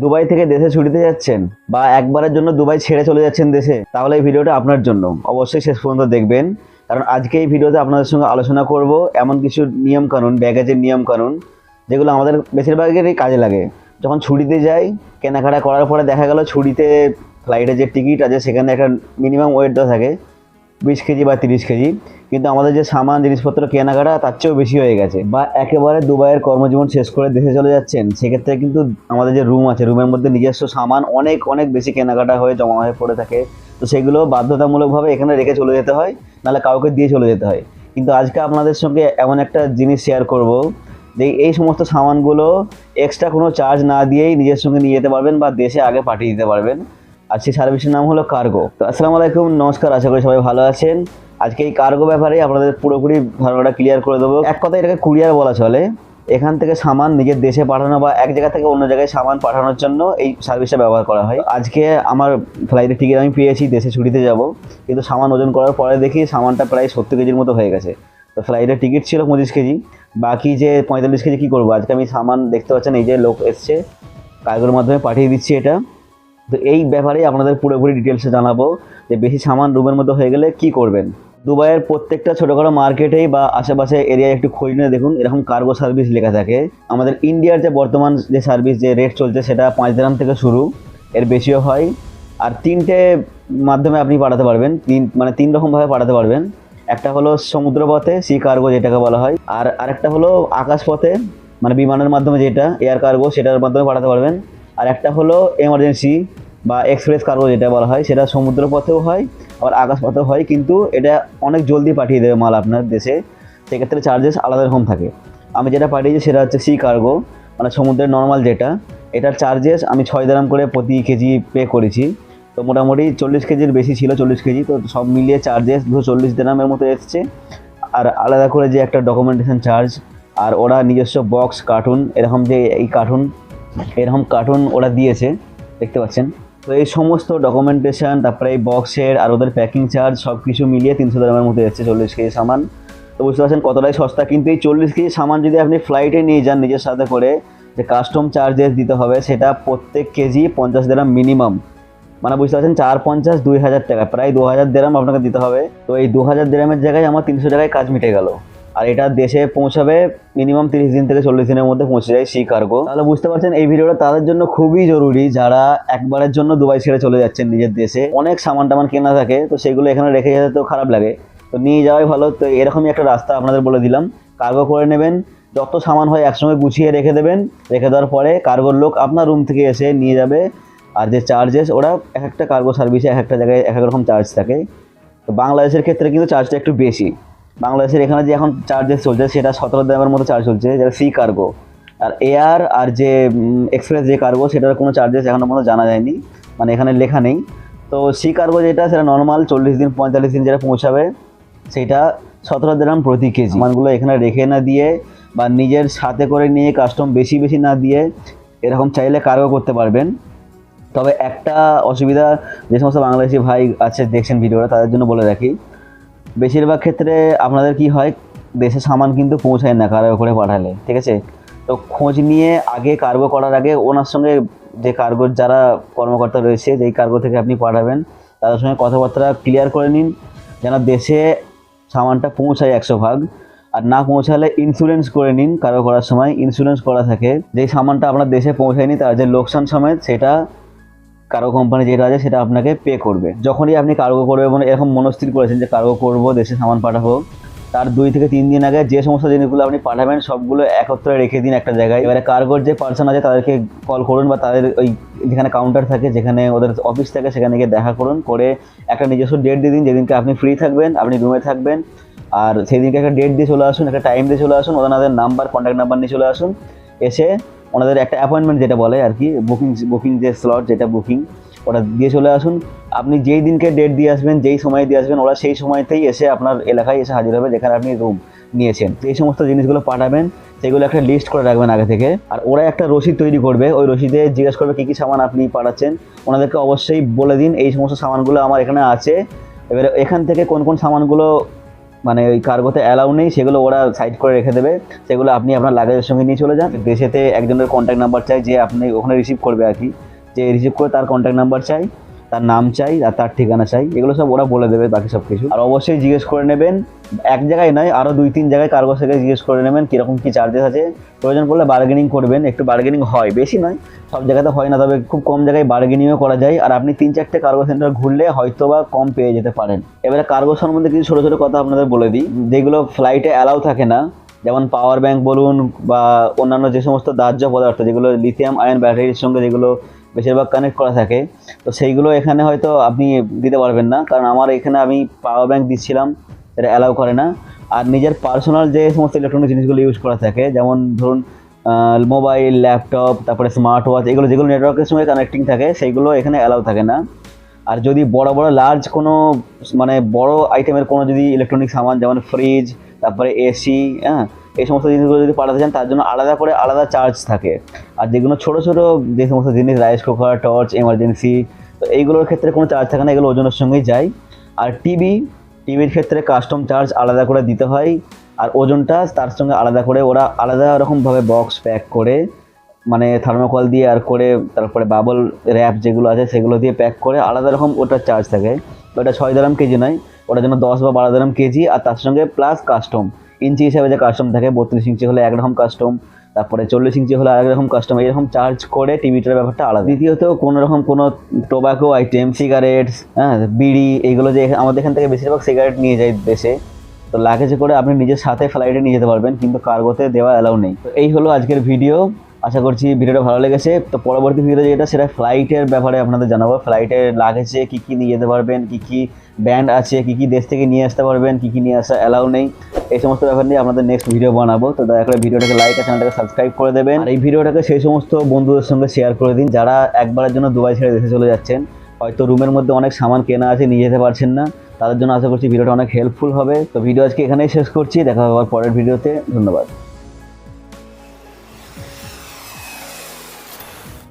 Dubai থেকে দেশে ছুটিতে যাচ্ছেন বা একবারের জন্য দুবাই ছেড়ে চলে যাচ্ছেন দেশে, তাহলে এই ভিডিওটা আপনার জন্য। অবশ্যই শেষ পর্যন্ত দেখবেন। কারণ আজকে এই ভিডিওতে আপনাদের সঙ্গে আলোচনা করব এমন কিছু নিয়ম কানুন ব্যাগেজের নিয়ম কানুন যেগুলো আমাদের বেশিরভাগেরই কাজে লাগে। যখন ছুটিতে যাই, কেনাকাটা করার পরে দেখা গেল ছুটিতে ফ্লাইটে যে টিকিট আছে, সেখানে একটা মিনিমাম ওয়েট দেওয়া থাকে। বিশ কেজি বা তিরিশ কেজি, কিন্তু আমাদের যে সামান, জিনিসপত্র, কেনাকাটা, তার চেয়েও বেশি হয়ে গেছে বা একেবারে দুবাইয়ের কর্মজীবন শেষ করে দেশে চলে যাচ্ছেন, সেক্ষেত্রে কিন্তু আমাদের যে রুম আছে, রুমের মধ্যে নিজস্ব সামান অনেক অনেক বেশি কেনাকাটা হয়ে জমা হয়ে পড়ে থাকে। তো সেগুলো বাধ্যতামূলকভাবে এখানে রেখে চলে যেতে হয়, নাহলে কাউকে দিয়ে চলে যেতে হয়। কিন্তু আজকে আপনাদের সঙ্গে এমন একটা জিনিস শেয়ার করব, যে এই সমস্ত সামানগুলো এক্সট্রা কোনো চার্জ না দিয়েই নিজের সঙ্গে নিয়ে যেতে পারবেন বা দেশে আগে পাঠিয়ে দিতে পারবেন। আর সেই সার্ভিসের নাম হলো কার্গো। তো আসসালামু আলাইকুম, নমস্কার, আশা করি সবাই ভালো আছেন। আজকে এই কার্গো ব্যাপারে আপনাদের পুরোপুরি ধারণাটা ক্লিয়ার করে দেবো। এক কথায় এটাকে কুরিয়ার বলা চলে। এখান থেকে সামান নিজের দেশে পাঠানো বা এক জায়গা থেকে অন্য জায়গায় সামান পাঠানোর জন্য এই সার্ভিসটা ব্যবহার করা হয়। আজকে আমার ফ্লাইটের টিকিট আমি পেয়েছি, দেশে ছুটিতে যাব। কিন্তু সামান ওজন করার পরে দেখি সামানটা প্রায় সত্তর কেজির মতো হয়ে গেছে। তো ফ্লাইটের টিকিট ছিল পঁচিশ কেজি। বাকি যে পঁয়তাল্লিশ কেজি কী করব? আজকে আমি সামান দেখতে পাচ্ছেন, এই যে লোক এসছে। কার্গোর মাধ্যমে পাঠিয়ে দিচ্ছি এটা। তো এই ব্যাপারে আপনাদের পুরোপুরি ডিটেলসে জানাব যে বেশি সামান রুমের মধ্যে হয়ে গেলে কি করবেন। দুবাইয়ের প্রত্যেকটা ছোটোখাটো মার্কেটেই বা আশেপাশে এরিয়ায় একটু খোঁজ নিয়ে দেখুন, এরকম কার্গো সার্ভিস লেখা থাকে। আমাদের ইন্ডিয়ার যে বর্তমান যে সার্ভিস যে রেট চলছে, সেটা পাঁচ গ্রাম থেকে শুরু। এর বেশিও হয়। আর তিনটে মাধ্যমে আপনি পাঠাতে পারবেন। তিন মানে তিন রকমভাবে পাঠাতে পারবেন। একটা হলো সমুদ্রপথে সি কার্গো যেটাকে বলা হয়। আর আরেকটা হলো আকাশপথে মানে বিমানের মাধ্যমে যেটা এয়ার কার্গো সেটার মাধ্যমে পাঠাতে পারবেন। আর একটা হলো এমার্জেন্সি বা এক্সপ্রেস কার্গো যেটা বলা হয়, সেটা সমুদ্র পথেও হয়, আবার আকাশ পথেও হয়, কিন্তু এটা অনেক জলদি পাঠিয়ে দেবে মাল আপনার দেশে। সেক্ষেত্রে চার্জেস আলাদা রকম থাকে। আমি যেটা পাঠিয়েছি সেটা হচ্ছে সি কার্গো মানে সমুদ্রের নর্মাল যেটা। এটার চার্জেস আমি ছয় দাম করে প্রতি কেজি পে করেছি। তো মোটামুটি চল্লিশ কেজির বেশি ছিল, চল্লিশ কেজি, তো সব মিলিয়ে চার্জেস দুশো চল্লিশ দিনামের মতো এসছে। আর আলাদা করে যে একটা ডকুমেন্টেশন চার্জ আর ওরা নিজস্ব বক্স কার্টুন এরকম যে এই কার্টুন এরকম কার্টুন ওরা দিয়েছে, দেখতে পাচ্ছেন। তো এই সমস্ত ডকুমেন্টেশন তারপরে এই বক্সের আর ওদের প্যাকিং চার্জ সব কিছু মিলিয়ে তিনশো দামের মতো এসছে চল্লিশ কেজি সামান। তো বুঝতে পারছেন কতটাই সস্তা। কিন্তু এই চল্লিশ কেজি সামান যদি আপনি ফ্লাইটে নিয়ে যান নিজের সাথে করে, যে কাস্টম চার্জেস দিতে হবে, সেটা প্রত্যেক কেজি পঞ্চাশ দেরাম মিনিমাম মানে বুঝতে পারছেন চার পঞ্চাশ, দুই হাজার টাকা, প্রায় দু হাজার দেরাম আপনাকে দিতে হবে। তো এই দু হাজার দেরামের জায়গায় আমার তিনশো টাকায় কাজ মিটে গেল। আর এটা দেশে পৌঁছাবে মিনিমাম তিরিশ দিন থেকে চল্লিশ দিনের মধ্যে পৌঁছে যায় সি কার্গো তাহলে বুঝতে পারছেন, এই ভিডিওটা তাদের জন্য খুবই জরুরি যারা একবারের জন্য দুবাই ছেড়ে চলে যাচ্ছেন নিজের দেশে। অনেক সামান টামান কেনা থাকে, তো সেগুলো এখানে রেখে যেতে তো খারাপ লাগে। তো নিয়ে যাওয়াই ভালো, তো এরকমই একটা রাস্তা আপনাদের বলে দিলাম। কার্গো করে নেবেন, যত সামান হয় একসঙ্গে গুছিয়ে রেখে দেবেন। রেখে দেওয়ার পরে কার্গোর লোক আপনার রুম থেকে এসে নিয়ে যাবে। আর যে চার্জেস ওরা এক একটা কার্গো সার্ভিসে এক একটা জায়গায় এক এক রকম চার্জ থাকে। তো বাংলাদেশের ক্ষেত্রে কিন্তু চার্জটা একটু বেশি। বাংলাদেশের এখানে যে এখন চার্জেস চলছে, সেটা সতেরো দামের মতো চার্জ চলছে, যেটা সি কার্গো আর এয়ার আর যে এক্সপ্রেস যে কার্গো সেটার কোনো চার্জেস এখনও পর্যন্ত জানা যায়নি। মানে এখানে লেখা নেই। তো সি কার্গো যেটা, সেটা নর্মাল চল্লিশ দিন, পঁয়তাল্লিশ দিন যেটা পৌঁছাবে, সেটা সতেরো গ্রাম প্রতি কেজি। মানগুলো এখানে রেখে না দিয়ে বা নিজের সাথে করে নিয়ে কাস্টম বেশি বেশি না দিয়ে এরকম চাইলে কার্গো করতে পারবেন। তবে একটা অসুবিধা যে সমস্ত বাংলাদেশি ভাই আছে, দেখছেন ভিডিওটা তাদের জন্য বলে রাখি বেশিরভাগ ক্ষেত্রে আপনাদের কি হয়, দেশে সামান কিন্তু পৌঁছায় না কার্গো করে পাঠালে, ঠিক আছে? তো খোঁজ নিয়ে আগে কার্গো করার আগে ওনার সঙ্গে যে কার্গোর যারা কর্মকর্তা রয়েছে, যেই কার্গো থেকে আপনি পাঠাবেন, তাদের সঙ্গে কথাবার্তা ক্লিয়ার করে নিন, যেন দেশে সামানটা পৌঁছায় একশো ভাগ। আর না পৌঁছালে ইন্স্যুরেন্স করে নিন কার্গো করার সময়। ইন্স্যুরেন্স করা থাকে, যেই সামানটা আপনার দেশে পৌঁছায়নি, তার যে লোকসান সমেত, সেটা কার্গো কোম্পানি যেটা আছে সেটা আপনাকে পে করবে। যখনই আপনি কার্গো করবে মানে এরকম মনস্থির করেছেন যে কার্গো করব, দেশে সামান পাঠাবো, তার দুই থেকে তিন দিন আগে যে সমস্ত জিনিসগুলো আপনি পাঠাবেন, সবগুলো একত্রে রেখে দিন একটা জায়গায়। এবারে কার্গোর যে পার্সন আছে, তাদেরকে কল করুন বা তাদের ওই যেখানে কাউন্টার থাকে, যেখানে ওদের অফিস থাকে, সেখানে গিয়ে দেখা করুন, করে একটা নিজস্ব ডেট দিয়ে দিন, যেদিনকে আপনি ফ্রি থাকবেন, আপনি রুমে থাকবেন, আর সেই দিনকে একটা ডেট দিয়ে চলে আসুন, একটা টাইম দিয়ে চলে আসুন, ওনাদের নাম্বার কন্ট্যাক্ট নাম্বার নিয়ে চলে আসুন, এসে ওনাদের একটা অ্যাপয়েন্টমেন্ট যেটা বলে আর কি বুকিং বুকিং যে স্লট যেটা বুকিং ওটা দিয়ে চলে আসুন। আপনি যেই দিনকে ডেট দিয়ে আসবেন, যেই সময় দিয়ে আসবেন, ওরা সেই সময়তেই এসে আপনার এলাকায় এসে হাজির হবে যেখানে আপনি রুম নিয়েছেন। তো এই সমস্ত জিনিসগুলো পাঠাবেন, সেগুলো একটা লিস্ট করে রাখবেন আগে থেকে। আর ওরা একটা রসিদ তৈরি করবে, ওই রসিদে জিজ্ঞেস করবে কী কী সামান আপনি পাঠাচ্ছেন। ওনাদেরকে অবশ্যই বলে দিন, এই সমস্ত সামানগুলো আমার এখানে আছে। এবারে এখান থেকে কোন কোন সামানগুলো মানে ওই কার্গোতে অ্যালাউ নেই, সেগুলো ওরা সাইড করে রেখে দেবে। সেগুলো আপনি আপনার লাগেজের সঙ্গে নিয়ে চলে যান। দেশেতে একজনের কন্ট্যাক্ট নাম্বার চাই, যে আপনি ওখানে রিসিভ করবে আর কি। যে রিসিভ করে তার কন্ট্যাক্ট নাম্বার চাই। তার নাম চাই আর তার ঠিকানা চাই, এগুলো সব ওরা বলে দেবে, বাকি সব কিছু। আর অবশ্যই জিজ্ঞেস করে নেবেন, এক জায়গায় নয় আরও দুই, তিন জায়গায় কার্গো থেকে জিজ্ঞেস করে নেবেন কীরকম কী চার্জেস আছে। প্রয়োজন পড়লে বার্গেনিং করবেন, একটু বার্গেনিং হয়, বেশি নয়, সব জায়গাতে হয় না, তবে খুব কম জায়গায় বার্গেনিংও করা যায়। আর আপনি তিন, চারটে কার্গো সেন্টার ঘুরলে হয়তো বা কম পেয়ে যেতে পারেন। এবারে কার্গো সম্বন্ধে কিছু ছোটো ছোটো কথা আপনাদের বলে দিই। যেগুলো ফ্লাইটে অ্যালাউ থাকে না, যেমন পাওয়ার ব্যাংক বলুন বা অন্যান্য যে সমস্ত দাহ্য পদার্থ, যেগুলো লিথিয়াম আয়ন ব্যাটারির সঙ্গে যেগুলো বেশিরভাগ কানেক্ট করা থাকে। তো সেইগুলো এখানে হয়তো আপনি দিতে পারবেন না, কারণ আমার এখানে আমি পাওয়ার ব্যাংক দিচ্ছিলাম, এটা অ্যালাউ করে না। আর নিজের পার্সোনাল যে সমস্ত ইলেকট্রনিক জিনিসগুলো ইউজ করা থাকে, যেমন ধরুন মোবাইল ল্যাপটপ তারপরে স্মার্ট ওয়াচ এগুলো যেগুলো নেটওয়ার্কের সঙ্গে কানেক্টিং থাকে, সেইগুলো এখানে অ্যালাউ থাকে না। আর যদি বড় বড় লার্জ কোনো মানে বড় আইটেমের কোনো যদি ইলেকট্রনিক সামান, যেমন ফ্রিজ তারপরে এসি হ্যাঁ এই সমস্ত জিনিসগুলো যদি পাঠাতে চান, তার জন্য আলাদা করে আলাদা চার্জ থাকে। আর যেগুলো ছোটো ছোটো যে সমস্ত জিনিস রাইস কুকার টর্চ এমার্জেন্সি তো এইগুলোর ক্ষেত্রে কোনো চার্জ থাকে না, এগুলো ওজনের সঙ্গেই যায়। আর টিভি টিভির ক্ষেত্রে কাস্টম চার্জ আলাদা করে দিতে হয়। আর ওজনটা তার সঙ্গে আলাদা করে ওরা আলাদা রকমভাবে বক্স প্যাক করে মানে থার্মোকল দিয়ে আর করে, তারপরে বাবল র্যাপ যেগুলো আছে, সেগুলো দিয়ে প্যাক করে আলাদা রকম ওটার চার্জ থাকে। ওটা ছয় দারাম কেজি নয়, ওটার জন্য দশ বা বারো দারাম কেজি, আর তার সঙ্গে প্লাস কাস্টম ইঞ্চি হিসাবে যে কাস্টম থাকে, বত্রিশ ইঞ্চি হলে একরকম কাস্টম তারপরে চল্লিশ ইঞ্চি হলে রকম কাস্টম এরকম চার্জ করে টিভিটার ব্যাপারটা আলাদা। দ্বিতীয়ত কোনো রকম কোনো টোবাকো আইটেম সিগারেটস হ্যাঁ বিড়ি, এগুলো যে আমাদের এখান থেকে বেশিরভাগ সিগারেট নিয়ে যায় দেশে, তো লাগেজে করে আপনি নিজের সাথে ফ্লাইটে নিয়ে যেতে পারবেন, কিন্তু কার্গোতে দেওয়া অ্যালাউ নেই। তো এই হলো আজকের ভিডিও আশা করছি ভিডিওটা ভালো লেগেছে। তো পরবর্তী ভিডিও যেটা, সেটা ফ্লাইটের ব্যাপারে আপনাদের জানাব। ফ্লাইটের লাগেজে কী কী নিয়ে যেতে পারবেন, কী কী ব্যান্ড আছে, কী কী দেশ থেকে নিয়ে আসতে পারবেন, কী কী নিয়ে আসা অ্যালাউ নেই। এই সমস্ত ব্যাপার নিয়ে আপনাদের নেক্সট ভিডিও বানাবো। তো দয়া করে ভিডিওটাকে লাইক আর চ্যানেলটাকে সাবস্ক্রাইব করে দেবেন। এই ভিডিওটাকে সেই সমস্ত বন্ধুদের সঙ্গে শেয়ার করে দিন যারা একবারের জন্য দুবাই ছেড়ে দেশে চলে যাচ্ছেন। হয়তো রুমের মধ্যে অনেক সামান কেনা আছে, নিয়ে যেতে পারছেন না। তাদের জন্য আশা করছি ভিডিওটা অনেক হেল্পফুল হবে। তো ভিডিও আজকে এখানেই শেষ করছি। দেখা হবে পরের ভিডিওতে ধন্যবাদ।